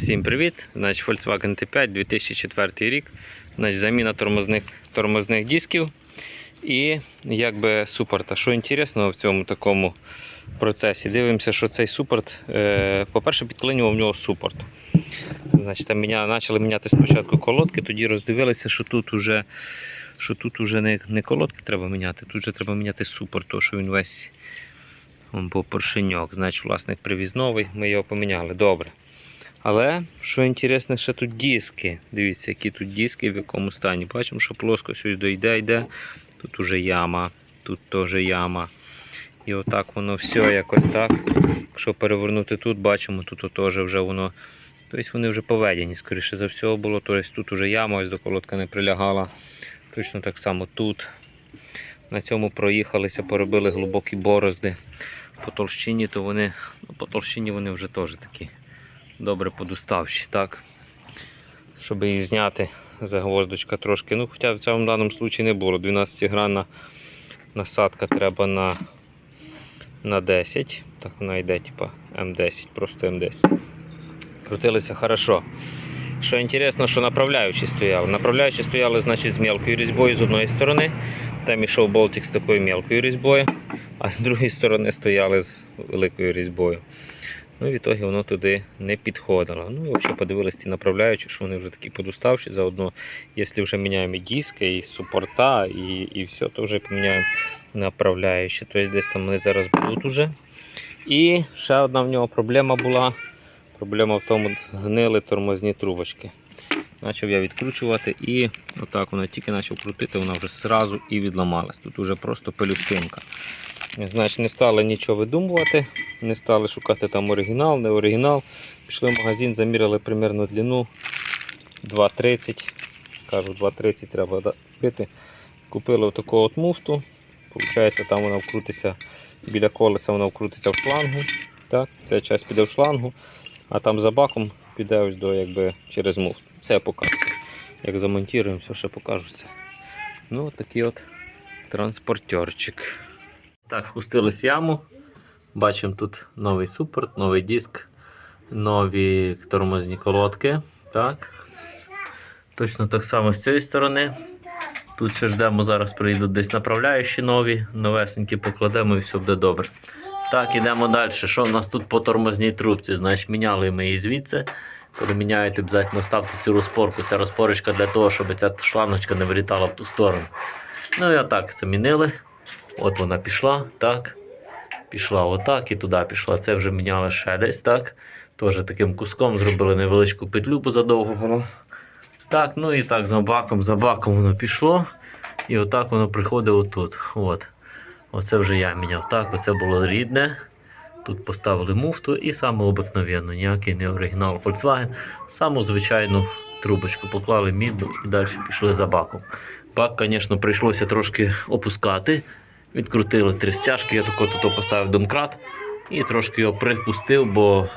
Всім привіт! Значить, Volkswagen T5 2004 рік. Значить, заміна тормозних, тормозних дисків і якби супорта. Що інтересного в цьому такому процесі? Дивимося, що цей супорт, е, по-перше, підклинював в нього супорт. Значить, там міня, почали міняти спочатку колодки, тоді роздивилися, що тут уже, що тут уже не, не колодки треба міняти, тут вже треба міняти супорт, тому що він весь був поршеньок. Значить, власник привіз новий, ми його поміняли. Добре. Але, що інтересне, ще тут диски. Дивіться, які тут диски, в якому стані. Бачимо, що плоско щось дойде, йде. Тут уже яма, тут теж яма. І отак воно все якось так. Якщо перевернути тут, бачимо, тут теж вже воно. Тобто вони вже поведені, скоріше за все було. Тобто тут вже яма, ось до колодка не прилягала. Точно так само тут. На цьому проїхалися, поробили глибокі борозди. По толщині, то вони, ну, по толщині вони вже теж такі добре подуставші, так? Щоб її зняти, загвоздочка трошки. Ну, хоча в цьому даному случаї не було. 12-гранна насадка треба на, на 10. Так вона йде, типа М10, просто М10. Крутилися хорошо. Що інтересно, що направляючі стояли. Направляючі стояли, значить, з мелкою різьбою з одної сторони. Там ішов болтик з такою мелкою різьбою, а з другої сторони стояли з великою різьбою. Ну і в ітогі воно туди не підходило. Ну і взагалі подивилися ті направляючі, що вони вже такі подуставші. Заодно, якщо вже міняємо і диски, і супорта, і, і все, то вже поміняємо направляючі. Тобто десь там вони зараз будуть уже. І ще одна в нього проблема була. Проблема в тому, гнили тормозні трубочки. Почав я відкручувати і отак воно тільки почав крутити, вона вже зразу і відламалась. Тут вже просто пелюстинка. Значить, не стали нічого видумувати, не стали шукати там оригінал, не оригінал. Пішли в магазин, заміряли примерно длину 2,30. Кажу, 2,30 треба бити. Купили отаку от муфту. Получається, там вона вкрутиться біля колеса, вона вкрутиться в шлангу. Так, Ця часть піде в шлангу, а там за баком піде ось до якби через муфту. Це я покажу. Як замонтуємо, все ще покажу. Ну, такий от транспортерчик. Так, спустились в яму. Бачимо тут новий супорт, новий диск, нові тормозні колодки. Так. Точно так само з цієї сторони. Тут ще ждемо, зараз прийдуть десь направляючі нові, новесенькі покладемо і все буде добре. Так, ідемо далі. Що в нас тут по тормозній трубці? Значить, міняли ми її звідси. Коли міняєте, обов'язково ставте цю розпорку. Ця розпорочка для того, щоб ця шлангочка не вилітала в ту сторону. Ну і отак замінили. От вона пішла, так. Пішла отак і туди пішла. Це вже міняли ще десь, так. Теж таким куском зробили невеличку петлю, бо задовго було. Так, ну і так, за баком, за баком воно пішло. І отак воно приходить отут. От. Оце вже я міняв. Так, оце було рідне. Тут поставили муфту і саме обикновенну, ніякий не оригінал Volkswagen. Саму звичайну трубочку поклали мідну і далі пішли за баком. Бак, звісно, прийшлося трошки опускати. Відкрутили три стяжки, я тако тут поставив домкрат і трошки його припустив, бо,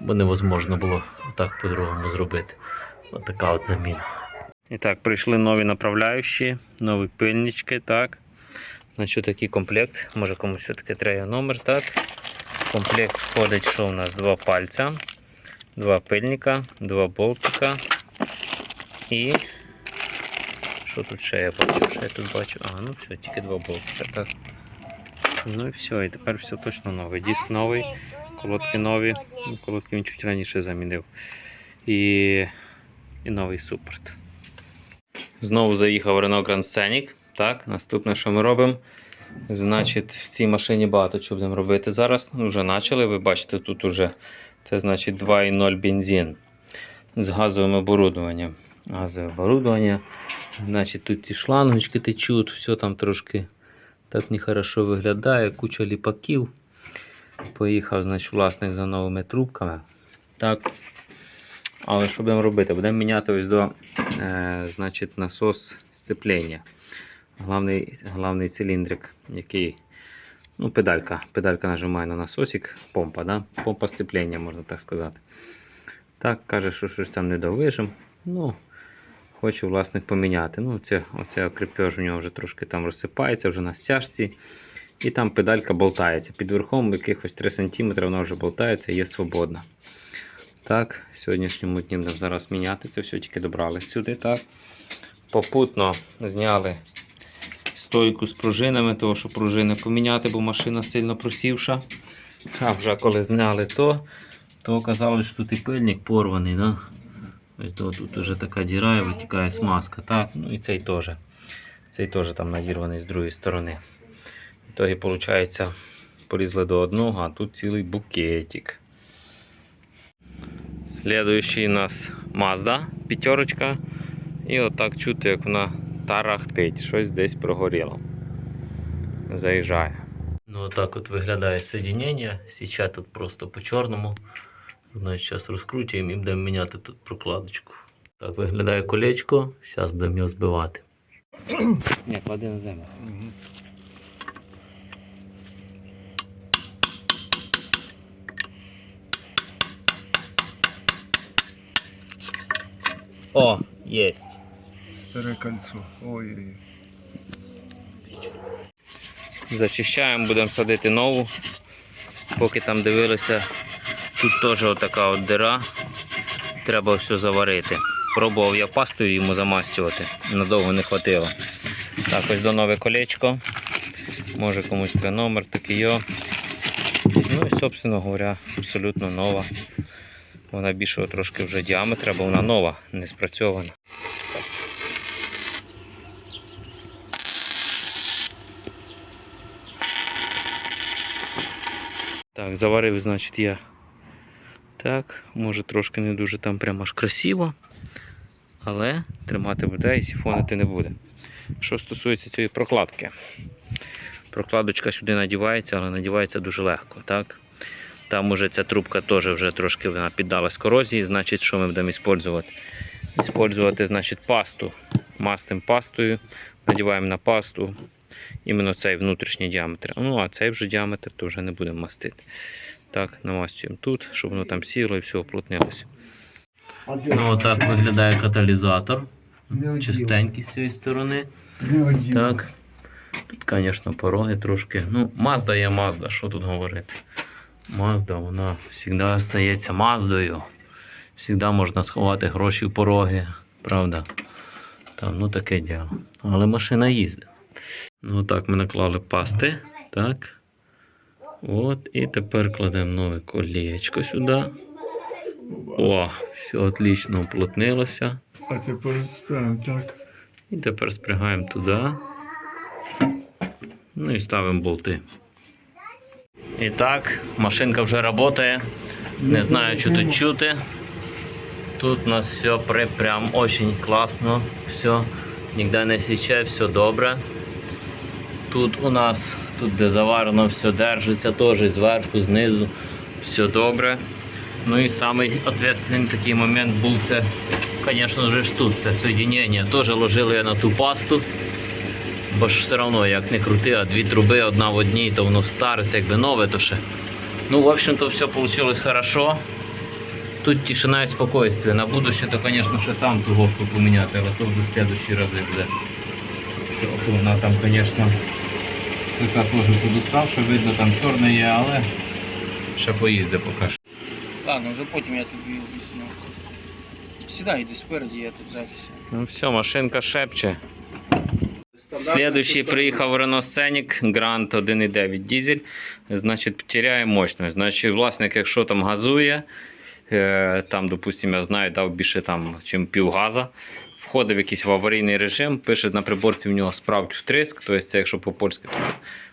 бо невозможно було так по-другому зробити. Ось така от заміна. І так, прийшли нові направляючі, нові пильнички, так. Значить, такий комплект. Може комусь все-таки треба номер, так. Комплект входить, що у нас два пальця, два пильника, два болтика і що тут ще я бачу? Що я тут бачу? А, ну все, тільки два болтика. Ну і все, і тепер все точно нове. Диск новий, колодки нові. Ну, Колодки він чуть раніше замінив. І, і новий супорт. Знову заїхав Renault Grand Scenic. Так, наступне, що ми робимо. Значить, в цій машині багато чого будемо робити зараз. Ну, Вже почали. Ви бачите, тут уже це значить 2,0 бензин з газовим оборудованням. Газове оборудовання. Значить, тут ці шлангочки течуть, все там трошки так нехорошо виглядає, куча ліпаків. Поїхав, значить, власник за новими трубками. Так. Але що будемо робити? Будемо міняти ось до е, значить, насос сцеплення. Главний, главний циліндрик, який ну, педалька. Педалька нажимає на насосик, помпа, да? помпа сцеплення, можна так сказати. Так, каже, що щось там не довижим. Ну, Хоче власник поміняти. Ну, це, оце крепеж у нього вже трошки там розсипається, вже на стяжці. І там педалька болтається. Під верхом якихось 3 см вона вже болтається і є свободна. Так, сьогоднішньому дні будемо зараз міняти це все, тільки добрались сюди. так. Попутно зняли стойку з пружинами, того що пружини поміняти, бо машина сильно просівша. А вже коли зняли то, то оказалось, що тут і пильник порваний. Да? Ось тут вже така діра і витікає смазка. Так? Ну і цей теж. Цей теж там надірваний з другої сторони. В ітогі, виходить, полізли до одного, а тут цілий букетик. Слідуючий у нас Mazda, п'ятерочка. І отак чути, як вона тарахтить, щось десь прогоріло. Заїжджає. Ну, отак от виглядає соединення. Сейчас тут просто по чорному. Значить, зараз розкручуємо і будемо міняти тут прокладочку. Так виглядає колечко, зараз будемо його збивати. Ні, клади на землю. О, єсть. Старе кольцо. Ой-ой-ой. Зачищаємо, будемо садити нову. Поки там дивилися, тут теж отака от дира. Треба все заварити. Пробував я пастою йому замастювати, надовго не хватило. Так, ось до нове колечко. Може комусь треба номер, такий йо. Ну і, собственно говоря, абсолютно нова. Вона більшого трошки вже діаметра, бо вона нова, не спрацьована. Так, заварив, значить, я. Так, може трошки не дуже там прямо аж красиво. Але тримати буде і сіфонити не буде. Що стосується цієї прокладки. Прокладочка сюди надівається, але надівається дуже легко. так? Там уже ця трубка теж вже трошки вона піддалась корозії, значить, що ми будемо використовувати? Іспользувати, значить, пасту. Мастим пастою, надіваємо на пасту іменно цей внутрішній діаметр. Ну, а цей вже діаметр то вже не будемо мастити. Так, намастюємо тут, щоб воно там сіло і все оплотнилося. Ну, отак виглядає каталізатор. Чистенький з цієї сторони. Так. Тут, звісно, пороги трошки. Ну, Mazda є Mazda, що тут говорити. Mazda, вона завжди остається Маздою. Завжди можна сховати гроші в пороги. Правда? Там, ну таке діло. Але машина їздить. Ну так, ми наклали пасти. Так. От, і тепер кладемо нове колечко сюди. О, все отлично уплотнилося. А тепер ставимо так. І тепер спрягаємо туди. Ну і ставимо болти. І так, машинка вже працює. Не знаю, що тут чути. Тут у нас все при, прям очень класно. Все, ніде не січе, все добре. Тут у нас, тут де заварено, все держиться, теж зверху, знизу, все добре. Ну і самий такий момент був це, звісно ж, тут це соєднення. Теж ложили я на ту пасту. Бо ж все одно, як не крути, а дві труби одна в одній, то воно стариться, якби нове, то ще. Ну, в общем-то, все вийшло хорошо. Тут тишина і спокойствие. На будущее, то, звісно, ще там ту гофру поміняти, але то вже в следующі рази буде. Вона там, звісно, така теж подуставша, видно, там чорне є, але ще поїзде поки що. Ладно, вже потім я тобі об'ясню. Сідай, йди спереді, я тут ззаді. Ну все, машинка шепче. Следующий приїхав Renault Scenic Grand 1.9 дизель. Значить, теряє мощність. Значить, власник, якщо там газує, е, там, допустимо, я знаю, дав більше там, чим пів газа. Входив якийсь в аварійний режим, пише на приборці в нього справді втриск, тобто це якщо по-польськи, то це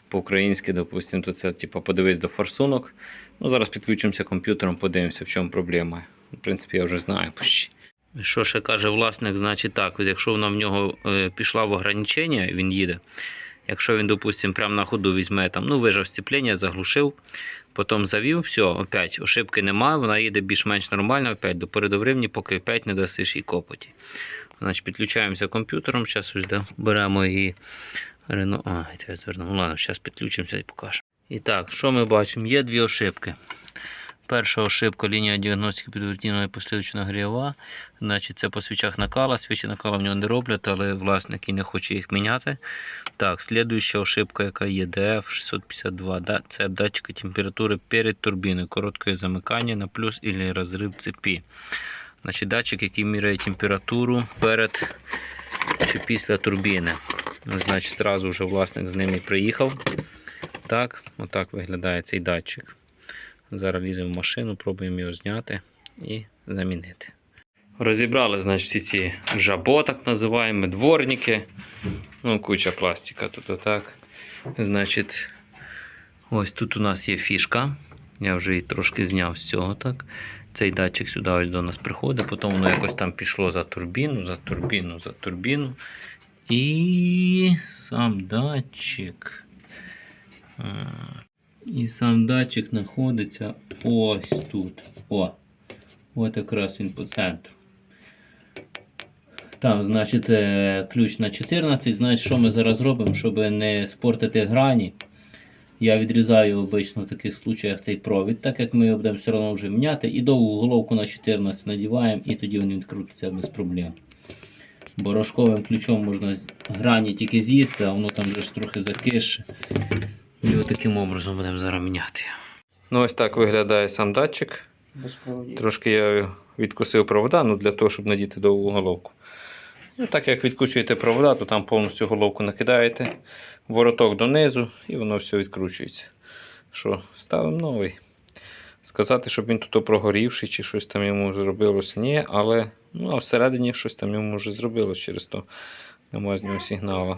по-українськи, допустимо, то це типу, подивись до форсунок. Ну, зараз підключимося комп'ютером, подивимося, в чому проблема. В принципі, я вже знаю. Що ще каже власник, значить так, якщо вона в нього е, пішла в ограничення, він їде. Якщо він, допустимо, прямо на ходу візьме там, ну, вижав сцеплення, заглушив, потім завів, все, опять ошибки немає, вона їде більш-менш нормально, опять до передовривні, поки опять не дасиш їй копоті. Значить, підключаємося комп'ютером, зараз беремо і Рено. А, я звернув. Ну ладно, зараз підключимося і покажемо. І так, що ми бачимо? Є дві ошибки. Перша ошибка лінія діагностики підвертінного і послідуючого нагріва. Значить, це по свічах накала. Свічі накала в нього не роблять, але власник і не хоче їх міняти. Так, слідуюча ошибка, яка є DF 652, да, це датчики температури перед турбіною, коротке замикання на плюс і розрив цепі. Значить, датчик, який міряє температуру перед чи після турбіни. Значить, зразу вже власник з ним і приїхав. Так, отак виглядає цей датчик. Зараз ліземо в машину, пробуємо його зняти і замінити. Розібрали, значить, всі ці жабо, так називаємо, дворники. Ну, куча пластика тут отак. Значить, ось тут у нас є фішка. Я вже її трошки зняв з цього. так. Цей датчик сюди ось до нас приходить, потім воно якось там пішло за турбіну, за турбіну, за турбіну. І сам датчик. І сам датчик знаходиться ось тут. О. От якраз він по центру. Так, значить, е, ключ на 14. Значить, що ми зараз робимо, щоб не спортити грані. Я відрізаю обично в таких случаях цей провід, так як ми його будемо все одно вже міняти. І довгу головку на 14 надіваємо, і тоді він відкрутиться без проблем. Бо рожковим ключом можна грані тільки з'їсти, а воно там вже ж трохи закише. І от таким образом будемо зараз міняти. Ну, ось так виглядає сам датчик. Трошки я відкусив провода, ну для того, щоб надіти довгу головку. Ну, так як відкусуєте провода, то там повністю головку накидаєте, вороток донизу і воно все відкручується. Що, ставимо новий. Сказати, щоб він тут прогорівший чи щось там йому зробилося, ні, але ну, всередині щось там йому вже зробилось через то немає з нього сигналу.